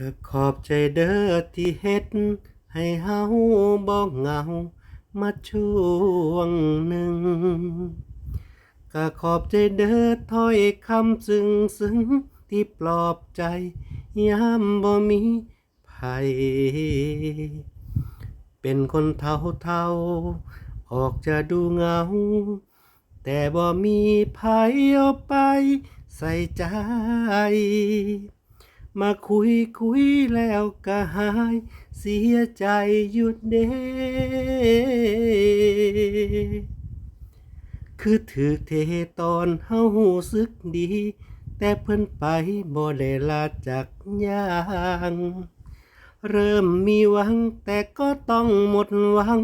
ก็ขอบใจเด้อที่เฮ็ด ให้เฮาบ่เหงา มาช่วงหนึ่งก็ขอบใจเด้อถ้อยคำซึ้งซึ้งที่ปลอบใจยามบ่มีภัยเป็นคนเท่าเท่าๆออกจะดูเหงา แต่บ่มีภัยเอาไปใส่ใจ มาคุยคุยแล้วก็หาย เสียใจหยุดเด้คือถือเทตอนเฮาหูสึกดี แต่เพิ่นไปบ่ได้ลาจากยางเริ่มมีหวังแต่ก็ต้องหมดหวัง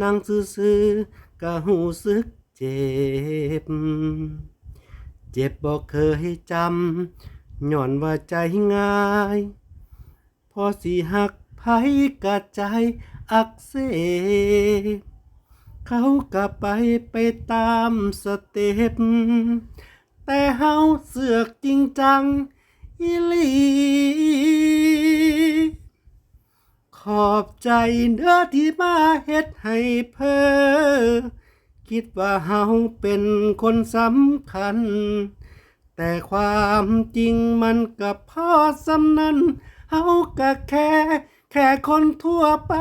นั่งซื่อๆก็หูสึกเจ็บ เจ็บบ่เคยจำ หย้อนว่าใจง่าย พอสิหักไผกระใจอักเสบเขาก็ไปไปตามสเต็ปแต่เฮาเสือกจริงจังอีลีขอบใจเด้อที่มาเฮ็ดให้เพอ คิดว่าเฮาเป็นคนสำคัญ แต่ความจริงมันกับพ่อสำนันเฮาก็แค่ แค่คนทั่วไป